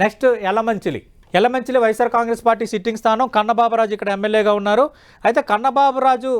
Next Elamanchili Elamanchili YSR Congress party sitting స్థానం. కన్నబాబురాజు ఇక్కడ ఎమ్మెల్యేగా ఉన్నారు. అయితే కన్నబాబురాజు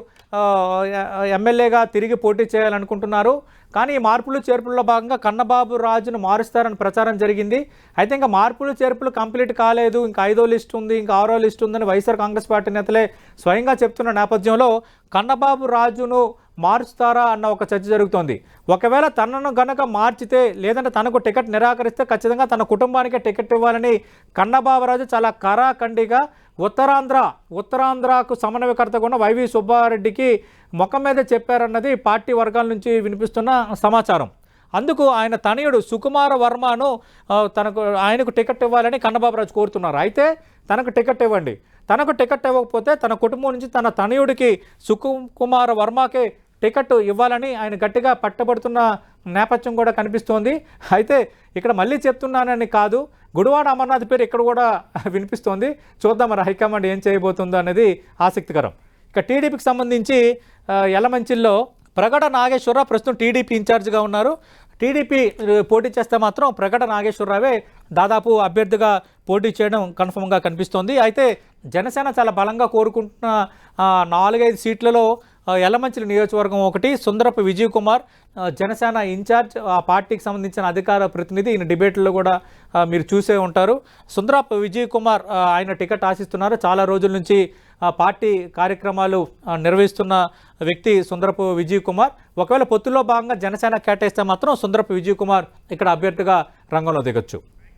ఎమ్మెల్యేగా తిరిగి పోటీ చేయాలనుకుంటున్నారు. కానీ ఈ మార్పులు చేర్పుల్లో భాగంగా కన్నబాబు రాజును మారుస్తారని ప్రచారం జరిగింది. అయితే ఇంకా మార్పులు చేర్పులు కంప్లీట్ కాలేదు. ఇంకా ఐదో లిస్ట్ ఉంది ఇంకా ఆరో లిస్ట్ ఉందని వైఎస్ఆర్ కాంగ్రెస్ పార్టీ నేతలే స్వయంగా చెప్తున్న నేపథ్యంలో కన్నబాబు రాజును మారుస్తారా అన్న ఒక చర్చ జరుగుతోంది. ఒకవేళ తనను గనక మార్చితే లేదంటే తనకు టికెట్ నిరాకరిస్తే ఖచ్చితంగా తన కుటుంబానికే టికెట్ ఇవ్వాలని కన్నబాబరాజు చాలా కరాఖండిగా ఉత్తరాంధ్ర ఉత్తరాంధ్రకు సమన్వయకర్త కూడా వైవి సుబ్బారెడ్డికి ముఖం మీద చెప్పారన్నది పార్టీ వర్గాల నుంచి వినిపిస్తున్న సమాచారం. అందుకు ఆయన తనయుడు సుకుమార వర్మను తనకు ఆయనకు టికెట్ ఇవ్వాలని కన్నబాబురాజు కోరుతున్నారు. అయితే తనకు టికెట్ ఇవ్వండి. తనకు టికెట్ ఇవ్వకపోతే తన కుటుంబం నుంచి తన తనయుడికి సుకుమార వర్మకే టికెట్ ఇవ్వాలని ఆయన గట్టిగా పట్టబడుతున్న నేపథ్యం కూడా కనిపిస్తోంది. అయితే ఇక్కడ మళ్ళీ చెప్తున్నానని కాదు గుడివాడ అమర్నాథ్ పేరు ఇక్కడ కూడా వినిపిస్తోంది. చూద్దాం మరి హైకమాండ్ ఏం చేయబోతుందో అనేది ఆసక్తికరం. ఇక టీడీపీకి సంబంధించి ఎలమంచిల్లో ప్రగడ నాగేశ్వరరావు ప్రస్తుతం టీడీపీ ఇన్ఛార్జ్గా ఉన్నారు. టీడీపీ పోటీ చేస్తే మాత్రం ప్రకట నాగేశ్వరరావే దాదాపు అభ్యర్థిగా పోటీ చేయడం కన్ఫర్మ్గా కనిపిస్తోంది. అయితే జనసేన చాలా బలంగా కోరుకుంటున్న నాలుగైదు సీట్లలో ఎల్లమంచిలి నియోజకవర్గం ఒకటి సుందరపు విజయ్ కుమార్ జనసేన ఇన్ఛార్జ్ ఆ పార్టీకి సంబంధించిన అధికార ప్రతినిధి ఈయన డిబేట్లో కూడా మీరు చూసే ఉంటారు. సుందరపు విజయ్ కుమార్ ఆయన టికెట్ ఆశిస్తున్నారు. చాలా రోజుల నుంచి పార్టీ కార్యక్రమాలు నిర్వహిస్తున్న వ్యక్తి సుందరపు విజయ్ కుమార్ ఒకవేళ పొత్తులో భాగంగా జనసేన కేటాయిస్తే మాత్రం సుందరపు విజయ్ కుమార్ ఇక్కడ అభ్యర్థిగా రంగంలో దిగొచ్చు.